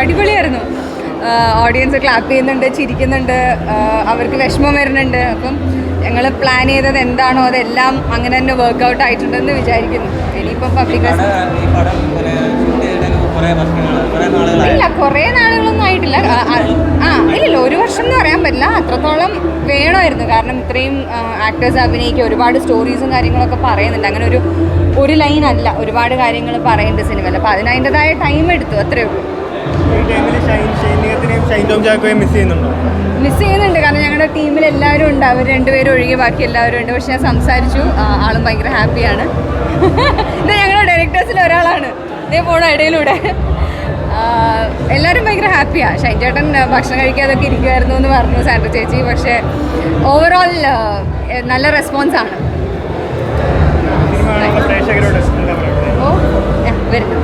അടിപൊളിയായിരുന്നു. Audience clap ചെയ്യുന്നുണ്ട് ചിരിക്കുന്നുണ്ട് അവർക്ക് വിഷമം വരുന്നുണ്ട്. അപ്പം ഞങ്ങൾ പ്ലാൻ ചെയ്തത് എന്താണോ അതെല്ലാം അങ്ങനെ തന്നെ വർക്ക്ഔട്ട് ആയിട്ടുണ്ടെന്ന് വിചാരിക്കുന്നു. ഇനിയിപ്പം പബ്ലിക് ഇല്ല ഈ എന്ന് അത്രത്തോളം വേണമായിരുന്നു. കാരണം ഇത്രയും ആക്ടേഴ്സ് അഭിനയിക്കുക ഒരുപാട് സ്റ്റോറീസും കാര്യങ്ങളൊക്കെ പറയുന്നുണ്ട്. അങ്ങനെ ഒരു ഒരു ലൈൻ അല്ല. ഒരുപാട് കാര്യങ്ങൾ പറയുന്നുണ്ട് സിനിമയിൽ അപ്പോൾ അതിന് അതിന്റെതായ ടൈം എടുത്തു. അത്രേ ഉള്ളൂ. മിസ് ചെയ്യുന്നുണ്ടോ? കാരണം ഞങ്ങളുടെ ടീമിൽ എല്ലാവരും ഉണ്ട്. അവർ രണ്ടുപേരും ഒഴികെ ബാക്കി എല്ലാവരും ഉണ്ട്. പക്ഷെ ഞാൻ സംസാരിച്ചു. ആളും ഭയങ്കര ഹാപ്പിയാണ് ഇത് ഞങ്ങളുടെ ഡയറക്ടേഴ്സിൽ ഒരാളാണ്. ഇതേ പോണ ഇടയിലൂടെ? എല്ലാവരും ഭയങ്കര ഹാപ്പിയാണ് ഷൈൻ ചേട്ടൻ ഭക്ഷണം കഴിക്കാതൊക്കെ ഇരിക്കുമായിരുന്നു എന്ന് പറഞ്ഞു സാൻഡ്ര ചേച്ചി. പക്ഷേ ഓവറോൾ നല്ല റെസ്പോൺസ് ആണ്. പ്രേക്ഷകരോട്. വരുന്നു.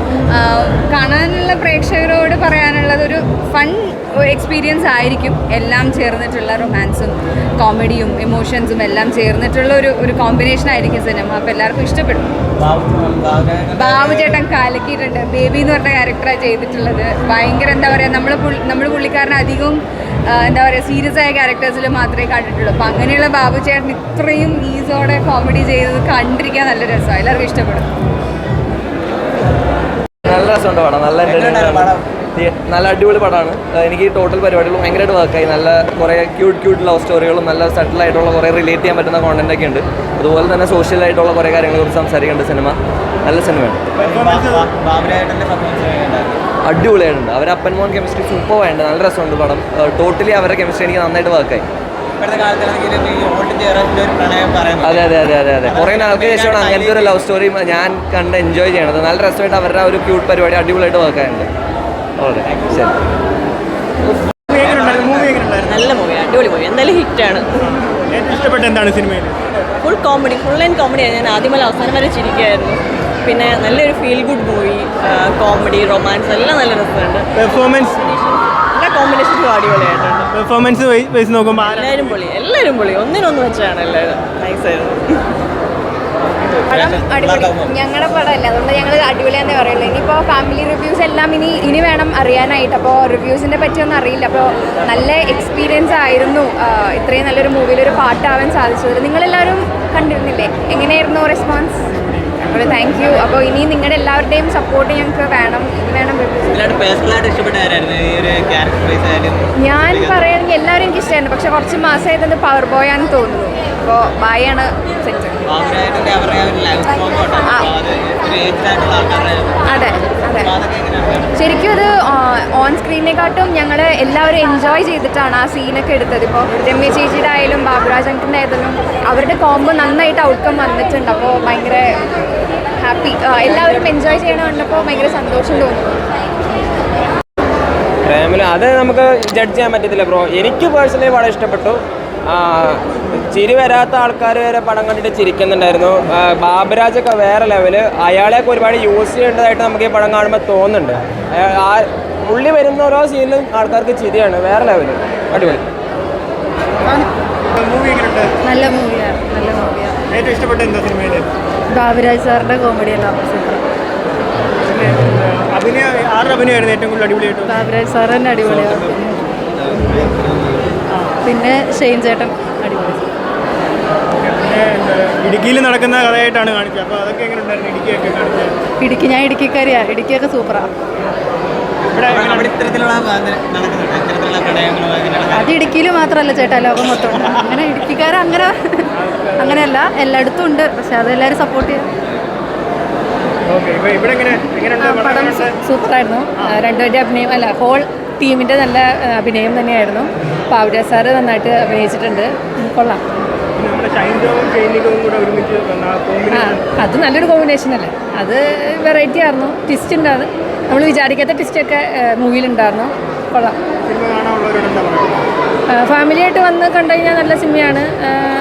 കാണാനുള്ള പ്രേക്ഷകരോട് പറയാനുള്ളത് ഒരു ഫൺ എക്സ്പീരിയൻസ് ആയിരിക്കും എല്ലാം ചേർന്നിട്ടുള്ള റൊമാൻസും കോമഡിയും ഇമോഷൻസും എല്ലാം ചേർന്നിട്ടുള്ള ഒരു ഒരു കോമ്പിനേഷൻ ആയിരിക്കും സിനിമ അപ്പോൾ എല്ലാവർക്കും ഇഷ്ടപ്പെടും. ബാബു ചേട്ടൻ കലക്കിയിട്ടുണ്ട്. ബേബി എന്ന് പറഞ്ഞ ക്യാരക്ടറാണ് ചെയ്തിട്ടുള്ളത്. ഭയങ്കര എന്താ പറയുക നമ്മൾ നമ്മൾ പുള്ളിക്കാരനെ അധികവും എന്താ പറയുക സീരിയസ് ആയ ക്യാരക്ടേഴ്സിൽ മാത്രമേ കണ്ടിട്ടുള്ളൂ. അപ്പം അങ്ങനെയുള്ള ബാബു ചേട്ടൻ ഇത്രയും ഈസോടെ കോമഡി ചെയ്തത് കണ്ടിരിക്കാൻ നല്ല രസമാണ് എല്ലാവർക്കും ഇഷ്ടപ്പെടും. രസമുണ്ട് പടം. നല്ല നല്ല അടിപൊളി പടമാണ്. എനിക്ക് ടോട്ടൽ പരിപാടികൾ ഭയങ്കരമായിട്ട് വർക്കായി നല്ല കുറേ ക്യൂട്ട് ക്യൂട്ട് ലവ് സ്റ്റോറികളും നല്ല സെറ്റിൽ ആയിട്ടുള്ള കുറേ റിലേറ്റ് ചെയ്യാൻ പറ്റുന്ന കോണ്ടന്റ് ഒക്കെ ഉണ്ട്. അതുപോലെ തന്നെ സോഷ്യൽ ആയിട്ടുള്ള കുറേ കാര്യങ്ങളെ കുറിച്ച് സംസാരിക്കേണ്ട സിനിമ നല്ല സിനിമയാണ് അടിപൊളിയായിട്ടുണ്ട്. അവർ അപ്പൻ മോൻ കെമിസ്ട്രി സൂപ്പർ വേണ്ട നല്ല രസമുണ്ട് പടം. ടോട്ടലി അവരുടെ കെമിസ്ട്രി എനിക്ക് നന്നായിട്ട് വർക്കായി അതെ അതെ അതെ അതെ അതെ. കുറേ നാൾക്ക് ശേഷമാണ് അങ്ങനത്തെ ഒരു ലവ് സ്റ്റോറി ഞാൻ കണ്ട് എൻജോയ് ചെയ്യണത്. നല്ല രസമായിട്ട് അവരുടെ ഒരു ക്യൂട്ട് പരിപാടി അടിപൊളിയായിട്ട് വർക്കായിട്ടുണ്ട് ഓക്കെ ശരി. മൂവി എങ്ങനെയുണ്ടായിരുന്നു മൂവി എങ്ങനെയുണ്ടായിരുന്നു നല്ല മൂവി അടിപൊളി മൂവി എന്തായാലും ഹിറ്റാണ് ഏറ്റവും ഇഷ്ടപ്പെട്ട എന്താണ് സിനിമയിൽ? ഫുൾ കോമഡി ഫുൾ ആൻഡ് കോമഡിയാണ് ഞാൻ ആദ്യം മുതൽ അവസാനം വരെ ചിരിക്കുകയായിരുന്നു പിന്നെ നല്ലൊരു feel good movie comedy romance എല്ലാം നല്ല രസമുണ്ട്. പെർഫോമൻസ് എല്ലാ കോമ്പിനേഷനും അടിപൊളിയായിട്ടുണ്ട്. പെർഫോമൻസ് വെച്ച് നോക്കുമ്പോൾ എല്ലാവരും പൊളി എല്ലാവരും പൊളി. ഒന്നിനൊന്ന് വെച്ചാണ് എല്ലാവരും നൈസായിരുന്നു പടം അടിപൊളി. ഞങ്ങളുടെ പടമല്ല? അതുകൊണ്ട് ഞങ്ങൾ അടിപൊളിയാന്നേ പറയുള്ളൂ. ഇനിയിപ്പോൾ ഫാമിലി റിവ്യൂസ് എല്ലാം ഇനി ഇനി വേണം അറിയാനായിട്ട്. അപ്പോൾ റിവ്യൂസിനെ പറ്റിയൊന്നും അറിയില്ല. അപ്പോൾ നല്ല എക്സ്പീരിയൻസ് ആയിരുന്നു. ഇത്രയും നല്ലൊരു മൂവിയിൽ ഒരു പാട്ടാവാൻ സാധിച്ചത്. നിങ്ങളെല്ലാവരും കണ്ടിരുന്നില്ലേ? എങ്ങനെയായിരുന്നു റെസ്പോൺസ് അപ്പോൾ താങ്ക് യു അപ്പോൾ ഇനി നിങ്ങളുടെ എല്ലാവരുടെയും സപ്പോർട്ട് ഞങ്ങൾക്ക് വേണം. ഇത് വേണം ഞാൻ പറയുകയാണെങ്കിൽ എല്ലാവരും എനിക്ക് ഇഷ്ടമായിരുന്നു. പക്ഷെ കുറച്ച് മാസമായിട്ട് പവർ ബോയ് ആണെന്ന് തോന്നുന്നു. അപ്പോൾ ബായാണ് സെറ്റ്. അത്. ശരിക്കും അത് ഓൺ സ്ക്രീനിനെക്കാട്ടും ഞങ്ങൾ എല്ലാവരും എൻജോയ് ചെയ്തിട്ടാണ് ആ സീനൊക്കെ എടുത്തത്. ഇപ്പോൾ രമ്യ ചേച്ചിയുടെ ആയാലും ബാബുരാജ് അങ്കിന്റെ ആയാലും അവരുടെ കോംബോ നന്നായിട്ട് ഔട്ട്കം വന്നിട്ടുണ്ട്. അപ്പോൾ ഭയങ്കര ഹാപ്പി എല്ലാവരും എൻജോയ് ചെയ്യണ കണ്ടപ്പോൾ ഭയങ്കര സന്തോഷം തോന്നുന്നു പ്രേമിൽ അത് നമുക്ക് ജഡ്ജ് ചെയ്യാൻ പറ്റത്തില്ല ബ്രോ എനിക്ക് പേഴ്സണലി വളരെ ഇഷ്ടപ്പെട്ടു. ചിരി വരാത്ത ആൾക്കാർ വരെ പടം കണ്ടിട്ട് ചിരിക്കുന്നുണ്ടായിരുന്നു. ബാബുരാജൊക്കെ വേറെ ലെവൽ അയാളെയൊക്കെ ഒരുപാട് യൂസ് ചെയ്യേണ്ടതായിട്ട് നമുക്ക് ഈ പടം കാണുമ്പോൾ തോന്നുന്നുണ്ട്. ആ പുള്ളി വരുന്ന ഓരോ സീനിലും ആൾക്കാർക്ക് ചിരിയാണ്. വേറെ ലെവൽ അടിപൊളി. നല്ല മൂവിയാണ് നല്ല മൂവിയാണ് ഏറ്റവും ഇഷ്ടപ്പെട്ട എന്താ സിനിമയിൽ ബാബുരാജ് സാറിന്റെ കോമഡി എല്ലാം എന്താ, അഭിനയ ആരുടെ അഭിനയമായിരുന്നു ഏറ്റവും കൂടുതൽ അടിപൊളിയായിട്ട്? ബാബുരാജ് സാർ തന്നെ അടിപൊളിയാണ്. പിന്നെ ഷെയിൻ ചേട്ടൻ. അടിപൊളി. പിന്നെ ഇടുക്കിയിൽ നടക്കുന്ന കഥയായിട്ടാണ് കാണിച്ചത്. അപ്പോൾ അതൊക്കെ എങ്ങനെ ഉണ്ടായിരുന്നു? ഇടുക്കിയൊക്കെ കാണിച്ചത് ഇടുക്കി ഞാൻ ഇടുക്കിക്കാരിയാ. ഇടുക്കിയൊക്കെ സൂപ്പറാണ് അത് ഇടുക്കിയിൽ മാത്രമല്ല ചേട്ടാ ലോകം മൊത്തം. അങ്ങനെ ഇടുക്കിക്കാർ അങ്ങനെ അങ്ങനെയല്ല എല്ലായിടത്തും ഉണ്ട്. പക്ഷെ അതെല്ലാവരും സപ്പോർട്ട് ചെയ്യാം. പടം? സൂപ്പറായിരുന്നു. രണ്ടുപേരുടെ അഭിനയം അല്ല ഹോൾ ടീമിന്റെ നല്ല അഭിനയം തന്നെയായിരുന്നു. പാവ്യ സാറ് നന്നായിട്ട് അഭിനയിച്ചിട്ടുണ്ട്. കൊള്ളാം. അത് നല്ലൊരു കോമ്പിനേഷൻ അല്ലേ? അത് വെറൈറ്റി ആയിരുന്നു. ട്വിസ്റ്റ് ഉണ്ടായിരുന്നു. നമ്മൾ വിചാരിക്കാത്ത ട്വിസ്റ്റൊക്കെ മൂവിയിലുണ്ടായിരുന്നു കൊള്ളാം. ഫാമിലിയായിട്ട് വന്ന് കണ്ടു കഴിഞ്ഞാൽ നല്ല സിനിമയാണ്.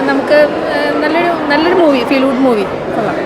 നമുക്ക് നല്ലൊരു നല്ലൊരു മൂവി ഫീൽ ഗുഡ് മൂവി കൊള്ളാം.